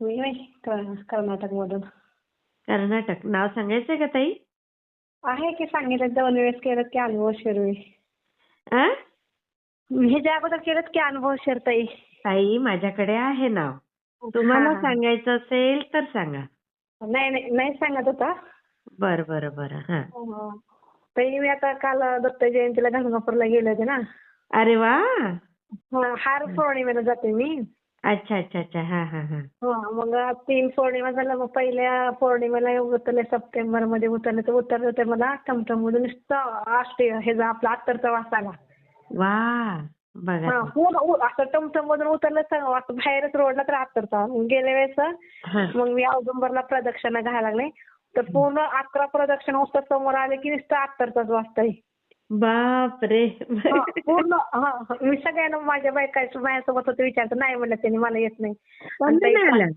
मी होय कर्नाटकमधून कर्नाटक नाव सांगायचंय का ताई? आहे की सांगितलं दोन वेळेस केलं की अनुभव शिरवी. आ? ह्याच्या अगोदर केलं की अनुभव शिरताई ताई. माझ्याकडे आहे नाव. तुम्हाला हा. सांगायचं असेल तर सांगा. नाही नाही नाही सांगत होता. बर बर बर हा. अं, ताई मी आता काल दत्त जयंतीला गंगापूरला गेले होते ना. अरे वा! हा, हार पौर्णिमेला जाते मी. अच्छा अच्छा अच्छा. हा हा हा. हा मग तीन पौर्णिमा झाल्या मग पहिल्या पौर्णिमेला उतरले सप्टेंबरमध्ये उतरले तर उतरले होते मला टमटममधून नुसतं आष्टे हे जा आपला अत्तरचा वास आला. वा बघा. हा पूर्ण उ- असं टमटम मधून उतरलं तर असं बाहेरच रोडला तर अत्तरचा. गेल्या वेळेस हा. मग मी औदुंबरला प्रदक्षिणा घालायला लागले. तर पूर्ण अकरा प्रदक्षिणा उस्तर समोर आले की नुसतं अत्तरचाच वाजताय बापरे हा, पूर्ण हा. मी सगळ्यांना माझ्या बायका माझ्यासोबत होते विचारतो नाही म्हणलं त्यांनी मला येत नाही आणि आलं? ताई-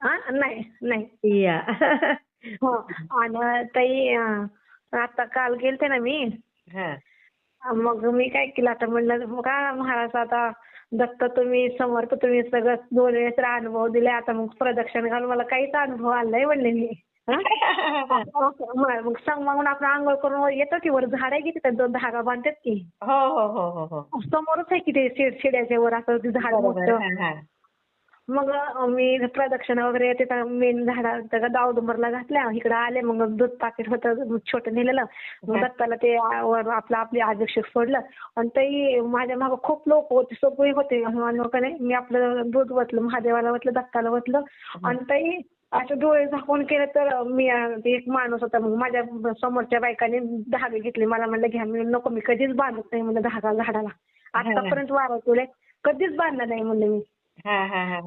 हा नाही नाही या हो आणि ताई अं, आता काल गेलते ना मी हा. मग मी काय केलं आता म्हणलं का महाराज आता दत्त तुम्ही समर्थ तुम्ही सगळं दोन वेळेस अनुभव दिले आता मग प्रदक्षिण घालून मला काहीच अनुभव आला नाही म्हणले मी? मग सांग मग आपण आंघोळ करून येतो की वर झाड आहे की तिथे दोन धागा बांधतात की? हो हो हो हो हो. समोरच आहे की ते शिड- शिड्याच्या वर असं झाड मोठं. मग मी प्रदक्षिणा वगैरे तिथं मेन झाडा दावडुंबरला घातल्या इकडे आले मग दूध पाकिट होतं छोटं नेलेलं. मग. दत्ताला ते वर आपलं आपले अभिषेक सोडलं. आणि ते माझ्या मागं खूप लोक होते सगळे होते नाही मी आपलं दूध वतलं महादेवाला वतलं दत्ताला वतलं. आणि ताई असे डोळे झाकून केले तर मी एक माणूस होता मग माझ्या समोरच्या बायकाने धागे घेतले. मला म्हणलं घ्या मी नको मी कधीच बांधत नाही म्हणलं धागा झाडाला. आतापर्यंत वारवतोय कधीच बांधला नाही म्हणलं मी.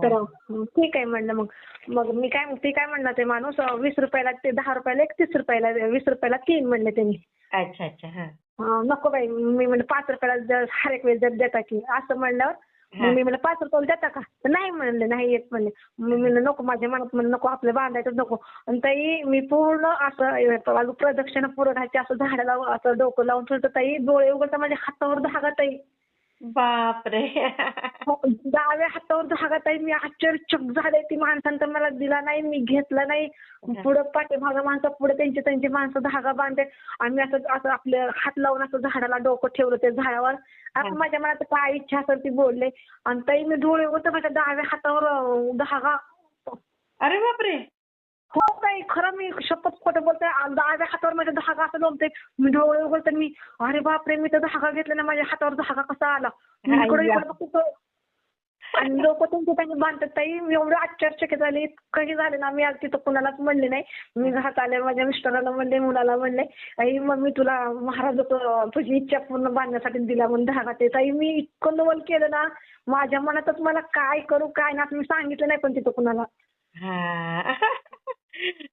तर हा. ठीक आहे म्हणलं मग. मग मी काय ती काय म्हणलं ते माणूस वीस रुपयाला ते दहा रुपयाला एक तीस रुपयाला वीस रुपयाला तीन म्हणले त्यांनी. अच्छा अच्छा हा. नको बाई मी म्हणलं पाच रुपयाला जर हर एक वेळेस जर देता की असं म्हणल्यावर. मग मी म्हणलं पाच रुपयाला देता का? तर नाही म्हणले नाही येत म्हणले. मी म्हणलं नको माझ्या मनात म्हणलं नको आपलं बांधायचं नको. आणि ताई मी पूर्ण असं प्रदक्षिणा पुरं राहायची असं झाडाला असं डोकं लावून ताई. डोळे उघडता माझ्या हातावर धागा ताई. बापरे. हो, डाव्या हातावर धागा ताई मी आश्चर्यचक झाले ती माणसानं तर मला दिला नाही मी घेतला नाही. पुढं पाठीमागं माणसं पुढे त्यांचे त्यांचे माणसं धागा बांधते. आणि मी असं असं आपले हात लावून असं झाडाला डोकं ठेवलं ते झाडावर. आता माझ्या मनात काय इच्छा असेल ती बोलले. आणि ताई मी डोळे उघडते. माझ्या डाव्या हातावर धागा. अरे बापरे. हो ताई खरं मी शपथ खोटं बोलते आणि डाव्या हातावर माझ्या धागा असं लोमते मी डोळे उघडते मी अरे बापरे मी तर धागा घेतला ना माझ्या हातावर धागा कसा आला? मी इकडे अय्या. इकडे बघतो. आणि लोक त्यांचे त्यांचे बांधतात ताई. मी एवढं आश्चर्यचकित झाले. इतकंही झाले ना मी आज तिथं कुणालाच म्हणले नाही. मी घरात आले माझ्या मिस्टराला म्हणले मुलाला म्हणले आई मग मी तुला महाराज तुझी इच्छा पूर्ण बांधण्यासाठी दिला म्हणून धागा ते ताई मी इतकं नवल केलं ना माझ्या मनातच मला काय करू काय ना मी सांगितलं नाही पण तिथं कुणाला. हा.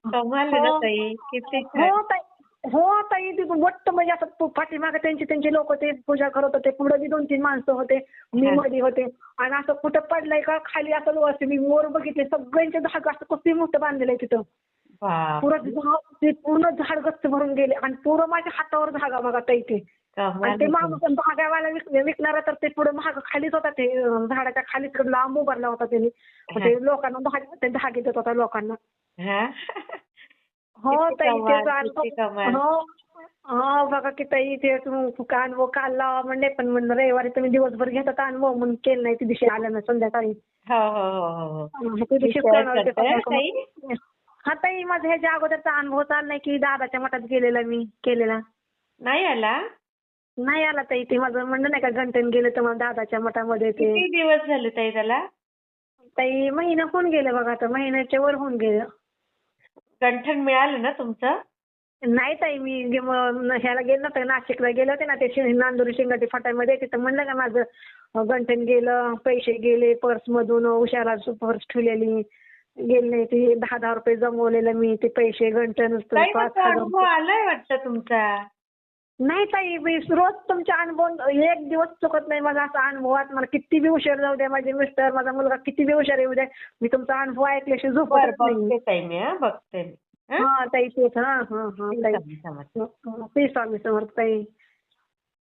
कमाल आहे ना हो. ताई. किती छान. हो ताई. हो ताई ते वट्ट म्हणजे असं पाठीमागे त्यांचे त्यांचे लोक ते पूजा करत होते. पुढे बी दोन तीन माणसं होते मी. मध्ये होते. आणि असं कुठं पडलंय का खाली असं व्यवस्थित मी वर बघितले सगळ्यांचे धागा असं कसं मोठं बांधलेलं आहे तिथं. पुरं झाड ते पूर्ण झाड गच्च भरून गेले. आणि पुरं माझ्या हातावर धागा बघा ताई ते. ते आणि धागावाला विक- विकणारा तर ते पुढे महाग खालीच होता ते झाडाच्या खालीच लांब उभारला होता त्यांनी. ते लोकांना धागे ते धागे देत होता लोकांना. हा? हो ताई. हो. हो बघा की ताई ते अनुभव काल लावा म्हणले पण म्हणलं रविवारी तुम्ही दिवसभर घेतात अनुभव म्हणून केलं नाही दिवशी आल्या ना संध्याकाळी. होते पण? हा ताई? माझा ह्याच्या अगोदरचा अनुभव चाललाय की दादाच्या मठात गेलेला मी केलेला. नाही आला? नाही आला ताई ते माझं म्हणणं नाही का गंटन गेलं तर मला दादाच्या मठामध्ये ते. किती दिवस झाले ताई त्याला? ताई महिना होऊन गेलं बघा आता महिन्याच्या वर होऊन गेलं. गंठन मिळालं ना तुमचं? नाही ताई मी गे- म- ह्याला गेलो नव्हते नाशिकला गेले होते ना ते शि- नांदुरी शिंगाटी फाट्यामध्ये तिथं म्हणलं का माझं अं, गेलं पैसे गेले पर्स मधून उशाला पर्स ठेवलेली. गेले ते दहा दहा रुपये जमवलेलं मी ते पैसे गंठन ताई अनुभव. आलाय वाटतं तुमचा? नाही ताई मी रोज तुमचे अनुभव एक दिवस चुकत नाही माझा असा अनुभवात मला किती बी उशीर जाऊ द्या माझे मिस्टर माझा मुलगा किती बी हुशार येऊ द्या. मी तुमचा अनुभव ऐकल्याशिवाय बरं झोपतच नाही. बघते ताई मी हा बघते मी हा? हा ताई तेच हा हा हा ताई. ते स्वामी समर्थ ताई.